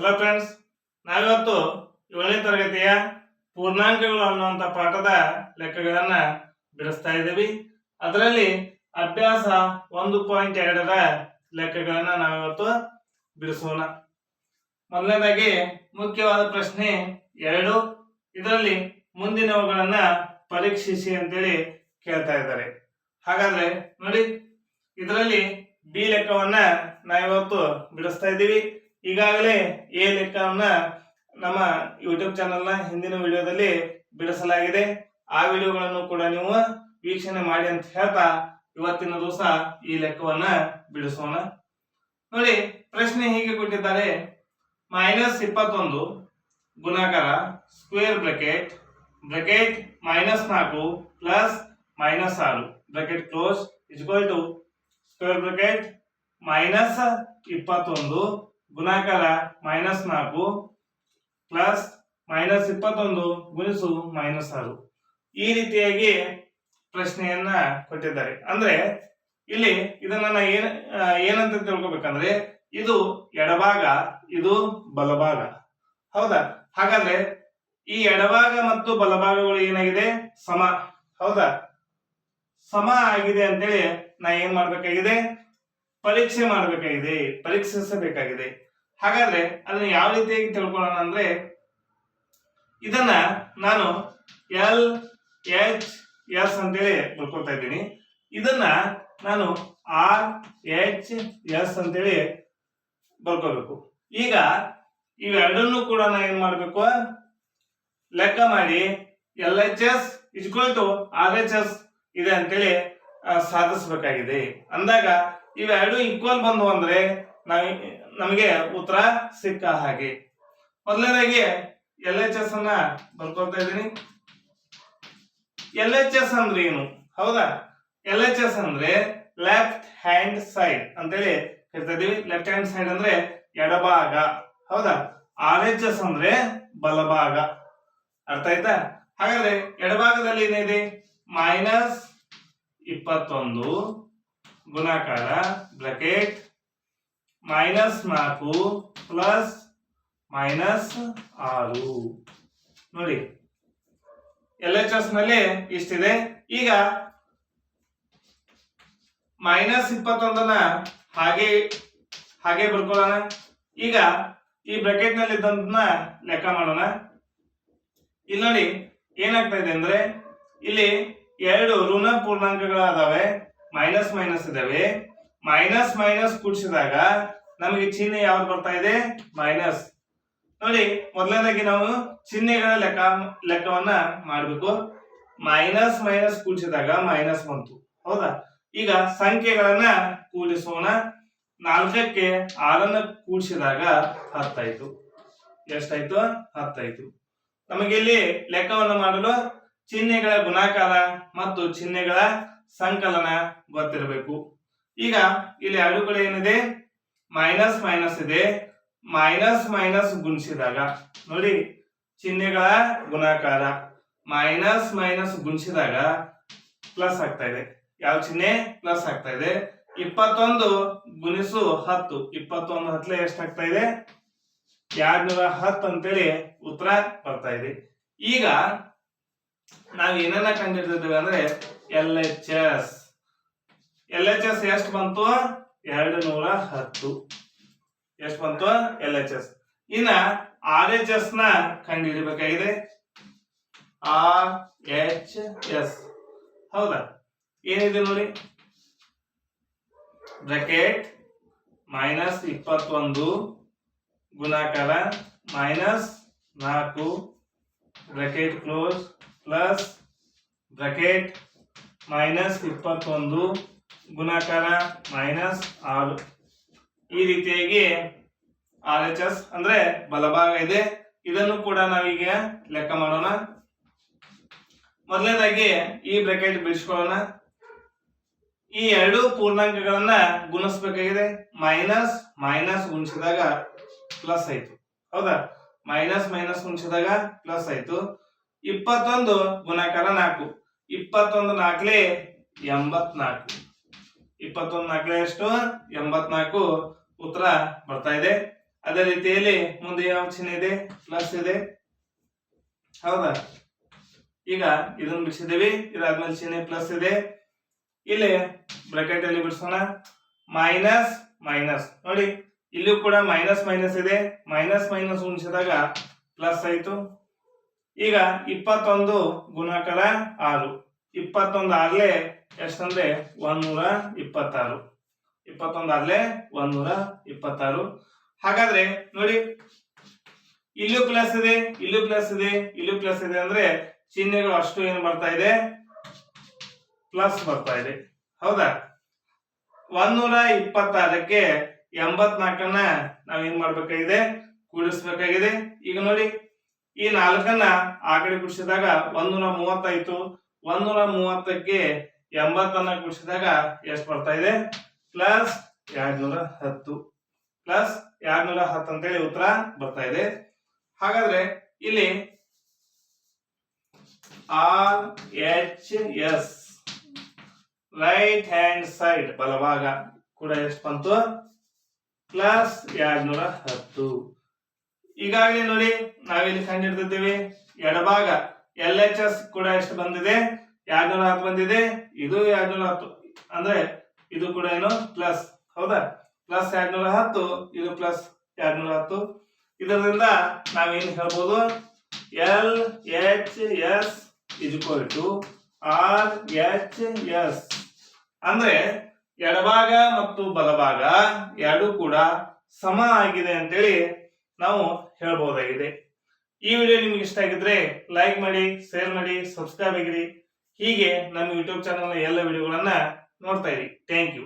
Hello friends ನಾವಿವತ್ತು ಏಳನೇ ತರಗತಿಯ ಪೂರ್ಣಾಂಕಗಳು ಅನ್ನುವಂಥ ಪಾಠದ ಲೆಕ್ಕಗಳನ್ನು ಬಿಡಿಸ್ತಾ ಇದ್ದೀವಿ. ಅದರಲ್ಲಿ ಅಭ್ಯಾಸ ಒಂದು ಪಾಯಿಂಟ್ ಎರಡರ ಲೆಕ್ಕಗಳನ್ನು ನಾವಿವತ್ತು ಬಿಡಿಸೋಣ. ಮೊದಲನೇದಾಗಿ ಮುಖ್ಯವಾದ ಪ್ರಶ್ನೆ ಎರಡು. ಇದರಲ್ಲಿ ಮುಂದಿನವುಗಳನ್ನ ಪರೀಕ್ಷಿಸಿ ಅಂತೇಳಿ ಕೇಳ್ತಾ ಇದ್ದಾರೆ. ಹಾಗಾದ್ರೆ ನೋಡಿ, ಇದರಲ್ಲಿ ಬಿ ಲೆಕ್ಕವನ್ನ ನಾವಿವತ್ತು ಬಿಡಿಸ್ತಾ ಇದ್ದೀವಿ. ಈಗಾಗಲೇ ಎ ಲೆಕ್ಕವನ್ನ ನಮ್ಮ ಯೂಟ್ಯೂಬ್ ಚಾನೆಲ್ನ ಹಿಂದಿನ ವಿಡಿಯೋದಲ್ಲಿ ಬಿಡಿಸಲಾಗಿದೆ. ಆ ವಿಡಿಯೋಗಳನ್ನು ಕೂಡ ನೀವು ವೀಕ್ಷಣೆ ಮಾಡಿ ಅಂತ ಹೇಳ್ತಾ ಇವತ್ತಿನ ದಿವಸ ಈ ಲೆಕ್ಕವನ್ನ ಬಿಡಿಸೋಣ. ನೋಡಿ, ಪ್ರಶ್ನೆ ಹೀಗೆ ಕೊಟ್ಟಿದ್ದಾರೆ. ಮೈನಸ್ ಇಪ್ಪತ್ತೊಂದು ಗುಣಾಕಾರ ಸ್ಕ್ವೇರ್ ಬ್ರಾಕೆಟ್ ಬ್ರಾಕೆಟ್ ಮೈನಸ್ ನಾಲ್ಕು ಪ್ಲಸ್ ಮೈನಸ್ ಆರು. Bracket close is equal to square bracket minus ಇಪ್ಪತ್ತೊಂದು ಗುಣಾಕಾರ ಮೈನಸ್ ನಾಲ್ಕು ಪ್ಲಸ್ ಮೈನಸ್ ಇಪ್ಪತ್ತೊಂದು ಗುಣಿಸು ಮೈನಸ್ ಆರು. ಈ ರೀತಿಯಾಗಿ ಪ್ರಶ್ನೆಯನ್ನ ಕೊಟ್ಟಿದ್ದಾರೆ. ಅಂದ್ರೆ ಇಲ್ಲಿ ಇದನ್ನ ಏನ್ ಏನಂತ ತಿಳ್ಕೊಬೇಕಂದ್ರೆ ಇದು ಎಡಭಾಗ, ಇದು ಬಲಭಾಗ. ಹೌದಾ? ಹಾಗಾದ್ರೆ ಈ ಎಡಭಾಗ ಮತ್ತು ಬಲಭಾಗಗಳು ಏನಾಗಿದೆ? ಸಮ. ಹೌದಾ? ಸಮ ಆಗಿದೆ ಅಂತೇಳಿ ನಾ ಏನ್ ಮಾಡ್ಬೇಕಾಗಿದೆ? ಪರೀಕ್ಷೆ ಮಾಡಬೇಕಾಗಿದೆ, ಪರೀಕ್ಷಿಸಬೇಕಾಗಿದೆ. ಹಾಗಾದ್ರೆ ಅದನ್ನ ಯಾವ ರೀತಿಯಾಗಿ ತಿಳ್ಕೊಳ್ಳೋಣ ಅಂದ್ರೆ, ಇದನ್ನ ನಾನು ಎಲ್ ಎಚ್ ಎಸ್ ಅಂತೇಳಿ ಬರ್ಕೊಳ್ತಾ ಇದ್ದೀನಿ. ಇದನ್ನ ನಾನು ಆರ್ ಎಚ್ ಎಸ್ ಅಂತೇಳಿ ಬರ್ಕೋಬೇಕು ಈಗ ಇವೆರಡನ್ನೂ ಕೂಡ ನಾ ಏನ್ ಮಾಡ್ಬೇಕು? ಲೆಕ್ಕ ಮಾಡಿ ಎಲ್ ಎಚ್ ಎಸ್ ಇಜ್ಕೊಳ್ತು ಆರ್ ಎಚ್ ಎಸ್ ಇದೆ ಅಂತೇಳಿ ಸಾಧಿಸಬೇಕಾಗಿದೆ. ಅಂದಾಗ ಇವೆರಡು ಈಕ್ವಲ್ ಬಂದು ಅಂದ್ರೆ ನಮಗೆ ಉತ್ತರ ಸಿಕ್ಕ ಹಾಗೆ. ಮೊದಲನೇದಾಗಿ ಎಲ್ ಎಚ್ ಎಸ್ ಅನ್ನ ಬರ್ಕೊಳ್ತಾ ಇದ್ದೀನಿ. ಎಲ್ ಎಚ್ ಎಸ್ ಅಂದ್ರೆ ಏನು? ಹೌದಾ? ಎಲ್ ಎಚ್ ಎಸ್ ಅಂದ್ರೆ ಲೆಫ್ಟ್ ಹ್ಯಾಂಡ್ ಸೈಡ್ ಅಂತೇಳಿ ಹೇಳ್ತಾ ಇದೀವಿ ಲೆಫ್ಟ್ ಹ್ಯಾಂಡ್ ಸೈಡ್ ಅಂದ್ರೆ ಎಡಭಾಗ. ಹೌದಾ? ಆರ್ ಎಚ್ ಎಸ್ ಅಂದ್ರೆ ಬಲಭಾಗ. ಅರ್ಥ ಆಯ್ತಾ? ಹಾಗಾದ್ರೆ ಎಡಭಾಗದಲ್ಲಿ ಏನಿದೆ? ಮೈನಸ್ ಇಪ್ಪತ್ತೊಂದು ಗುಣಾಕಾರ ಬ್ರಾಕೆಟ್ ಮೈನಸ್ ನಾಲ್ಕು ಪ್ಲಸ್ ಮೈನಸ್ ಆರು. ನೋಡಿ ಎಲ್ ಎಚ್ ಎಸ್ನಲ್ಲಿ ಇಷ್ಟಿದೆ. ಈಗ ಮೈನಸ್ ಇಪ್ಪತ್ತೊಂದನ್ನ ಹಾಗೆ ಹಾಗೆ ಬರ್ಕೊಳ್ಳೋಣ. ಈಗ ಈ ಬ್ರಾಕೆಟ್ನಲ್ಲಿ ಇದ್ದಂತನ ಲೆಕ್ಕ ಮಾಡೋಣ. ಇಲ್ಲಿ ನೋಡಿ, ಏನಾಗ್ತಾ ಇದೆ ಅಂದ್ರೆ ಇಲ್ಲಿ ಎರಡು ಋಣ ಪೂರ್ಣಾಂಕಗಳು ಅದಾವೆ ಮೈನಸ್ ಮೈನಸ್ ಇದಾವೆ. ಮೈನಸ್ ಮೈನಸ್ ಕೂಡಿಸಿದಾಗ ನಮಗೆ ಚಿಹ್ನೆ ಯಾವ್ದು ಬರ್ತಾ ಇದೆ? ಮೈನಸ್. ನೋಡಿ, ಮೊದಲನೇದಾಗಿ ನಾವು ಚಿಹ್ನೆಗಳ ಲೆಕ್ಕ, ಲೆಕ್ಕವನ್ನ ಮಾಡಬೇಕು. ಮೈನಸ್ ಮೈನಸ್ ಕೂಡಿಸಿದಾಗ ಮೈನಸ್ ಬಂತು. ಹೌದಾ? ಈಗ ಸಂಖ್ಯೆಗಳನ್ನ ಕೂಡಿಸೋಣ. ನಾಲ್ಕಕ್ಕೆ ಆರನ್ನ ಕೂಡಿಸಿದಾಗ ಹತ್ತಾಯ್ತು. ಎಷ್ಟಾಯ್ತು? ಹತ್ತಾಯ್ತು. ನಮಗೆ ಇಲ್ಲಿ ಲೆಕ್ಕವನ್ನು ಮಾಡಲು ಚಿಹ್ನೆಗಳ ಗುಣಾಕಾರ ಮತ್ತು ಚಿಹ್ನೆಗಳ ಸಂಕಲನ ಗೊತ್ತಿರಬೇಕು. ಈಗ ಇಲ್ಲಿ ಎರಡು ಏನಿದೆ? ಮೈನಸ್ ಮೈನಸ್ ಇದೆ. ಮೈನಸ್ ಮೈನಸ್ ಗುಣಿಸಿದಾಗ, ನೋಡಿ, ಚಿಹ್ನೆಗಳ ಗುಣಾಕಾರ ಮೈನಸ್ ಮೈನಸ್ ಗುಣಿಸಿದಾಗ ಪ್ಲಸ್ ಆಗ್ತಾ ಇದೆ. ಯಾವ ಚಿಹ್ನೆ? ಪ್ಲಸ್ ಆಗ್ತಾ ಇದೆ. ಇಪ್ಪತ್ತೊಂದು ಗುಣಿಸು ಹತ್ತು. ಇಪ್ಪತ್ತೊಂದು ಹತ್ಲೆ ಎಷ್ಟಾಗ್ತಾ ಇದೆ? ಎರಡ್ನೂರ ಹತ್ತು ಅಂತೇಳಿ ಉತ್ತರ ಬರ್ತಾ ಇದೆ. ಈಗ ನಾವು ಏನನ್ನ ಕಂಡಿಡ್ತಿದ್ದೇವೆ ಅಂದ್ರೆ L H S L H S ಎಷ್ಟು ಬಂತು? ಎರಡು ನೂರ ಹತ್ತು ಎಷ್ಟು ಬಂತು? ಎಲ್ ಎಚ್ ಎಸ್ ಇನ್ನ ಆರ್ ಎಚ್ ಎಸ್ನ ಕಂಡುಹಿಡಬೇಕಾಗಿದೆ? ಆರ್ ಎಚ್ ಎಸ್ ಹೌದಾ? ಏನಿದೆ ನೋಡಿ? ಬ್ರಾಕೆಟ್ ಮೈನಸ್ ಇಪ್ಪತ್ತೊಂದು ಗುಣಾಕಾರ ಮೈನಸ್ ನಾಲ್ಕು bracket close plus bracket minus ಇಪ್ಪತ್ತೊಂದು ಗುಣಾಕಾರ ಮೈನಸ್ ಆರು. ಈ ರೀತಿಯಾಗಿ ಆರ್ ಎಚ್ ಎಸ್ ಅಂದ್ರೆ ಬಲಭಾಗ ಇದೆ. ಇದನ್ನು ಕೂಡ ನಾವೀಗ ಲೆಕ್ಕ ಮಾಡೋಣ. ಮೊದಲನೇದಾಗಿ ಈ ಬ್ರಾಕೆಟ್ ಬಿಡಿಸ್ಕೊಳ್ಳೋಣ. ಈ ಎರಡು ಪೂರ್ಣಾಂಕಗಳನ್ನ ಗುಣಿಸ್ಬೇಕಾಗಿದೆ. ಮೈನಸ್ ಮೈನಸ್ ಗುಣಿಸಿದಾಗ ಪ್ಲಸ್ ಆಯ್ತು. ಹೌದಾ? ಮೈನಸ್ ಮೈನಸ್ ಗುಣಿಸಿದಾಗ ಪ್ಲಸ್ ಆಯ್ತು. ಇಪ್ಪತ್ತೊಂದು ಗುಣಾಕಾರ ನಾಲ್ಕು. ಇಪ್ಪತ್ತೊಂದು ನಾಲ್ಕಲೆ ಎಂಬತ್ನಾಲ್ಕು. ಇಪ್ಪತ್ತೊಂದು ನಾಲ್ಕಲೆ ಎಷ್ಟು? ಎಂಬತ್ನಾಲ್ಕು ಉತ್ತರ ಬರ್ತಾ ಇದೆ. ಅದೇ ರೀತಿಯಲ್ಲಿ ಮುಂದೆ ಯಾವ ಚಿಹ್ನೆ ಇದೆ? ಪ್ಲಸ್ ಇದೆ. ಹೌದಾ? ಈಗ ಇದನ್ನು ಬಿಡಿಸಿದೀವಿ ಇದಾದ್ಮೇಲೆ ಚಿಹ್ನೆ ಪ್ಲಸ್ ಇದೆ. ಇಲ್ಲಿ ಬ್ರಾಕೆಟ್ ಅಲ್ಲಿ ಬಿಡಿಸೋಣ. Minus minus. ನೋಡಿ ಇಲ್ಲೂ ಕೂಡ ಮೈನಸ್ ಮೈನಸ್ ಇದೆ. ಮೈನಸ್ ಮೈನಸ್ ಉಣಿಸಿದಾಗ ಪ್ಲಸ್ ಆಯ್ತು. ಈಗ ಇಪ್ಪತ್ತೊಂದು ಗುಣಾಕಾರ ಆರು. ಇಪ್ಪತ್ತೊಂದು ಆಗ್ಲೇ ಎಷ್ಟಂದ್ರೆ? ಒಂದ್ನೂರ ಇಪ್ಪತ್ತಾರು. ಇಪ್ಪತ್ತೊಂದು ಆಗ್ಲೇ ಒಂದ್ನೂರ ಇಪ್ಪತ್ತಾರು. ಹಾಗಾದ್ರೆ ನೋಡಿ, ಇಲ್ಲೂ ಪ್ಲಸ್ ಇದೆ, ಇಲ್ಲೂ ಪ್ಲಸ್ ಇದೆ, ಇಲ್ಲೂ ಪ್ಲಸ್ ಇದೆ ಅಂದ್ರೆ ಚಿಹ್ನೆಗಳು ಅಷ್ಟು ಏನು ಬರ್ತಾ ಇದೆ? ಪ್ಲಸ್ ಬರ್ತಾ ಇದೆ. ಹೌದಾ? ಒಂದೂರ ಇಪ್ಪತ್ತಾರಕ್ಕೆ ಎಂಬತ್ನಾಲ್ಕನ್ನ ನಾವೇನ್ ಮಾಡ್ಬೇಕಾಗಿದೆ? ಕೂಡಿಸ್ಬೇಕಾಗಿದೆ. ಈಗ ನೋಡಿ ಈ ನಾಲ್ಕನ್ನ ಆ ಕಡೆ ಕೂಡಿಸಿದಾಗ ಒಂದೂರ ಮೂವತ್ತಾಯ್ತು ನೂರ ಮೂವತ್ತಕ್ಕೆ ಎಂಬತ್ತನ್ನ ಗುಡಿಸಿದಾಗ ಎಷ್ಟು ಬರ್ತಾ ಇದೆ? ಪ್ಲಸ್ ಎರಡ್ನೂರ ಹತ್ತು. ಪ್ಲಸ್ ಎರಡ್ನೂರ ಹತ್ತು ಅಂತೇಳಿ ಉತ್ತರ ಬರ್ತಾ ಇದೆ. ಹಾಗಾದ್ರೆ ಇಲ್ಲಿ R H S right hand side ಬಲಭಾಗ ಕೂಡ ಎಷ್ಟು ಬಂತು? ಪ್ಲಸ್ ಎರಡ್ನೂರ ಹತ್ತು. ಈಗಾಗಲೇ ನೋಡಿ, ನಾವಿಲ್ಲಿ ಕಂಡಿಡ್ತಿದ್ದೇವೆ ಎಡಭಾಗ ಎಲ್ ಎಚ್ ಎಸ್ ಕೂಡ ಎಷ್ಟು ಬಂದಿದೆ? ಎರಡ್ನೂರ ಹತ್ತು ಬಂದಿದೆ. ಇದು ಎರಡ್ನೂರ ಹತ್ತು ಅಂದ್ರೆ ಇದು ಕೂಡ ಏನು? ಪ್ಲಸ್. ಹೌದಾ? ಪ್ಲಸ್ ಎರಡ್ನೂರ ಹತ್ತು ಇದು ಪ್ಲಸ್ ಎರಡ್ನೂರ ಹತ್ತು ಇದರಿಂದ ನಾವೇನು ಹೇಳ್ಬೋದು? L H S is to R H S ಅಂದ್ರೆ ಎಡಭಾಗ ಮತ್ತು ಬಲಭಾಗ ಎರಡು ಕೂಡ ಸಮ ಆಗಿದೆ ಅಂತೇಳಿ ನಾವು ಹೇಳಬಹುದಾಗಿದೆ. ಈ ವಿಡಿಯೋ ನಿಮ್ಗೆ ಇಷ್ಟ ಆಗಿದ್ರೆ ಲೈಕ್ ಮಾಡಿ ಶೇರ್ ಮಾಡಿ ಸಬ್ಸ್ಕ್ರೈಬ್ ಆಗಿರಿ. ಹೀಗೆ ನಮ್ಮ ಯೂಟ್ಯೂಬ್ ಚಾನಲ್ ಎಲ್ಲ ವಿಡಿಯೋಗಳನ್ನ ನೋಡ್ತಾ ಇರಿ. Thank you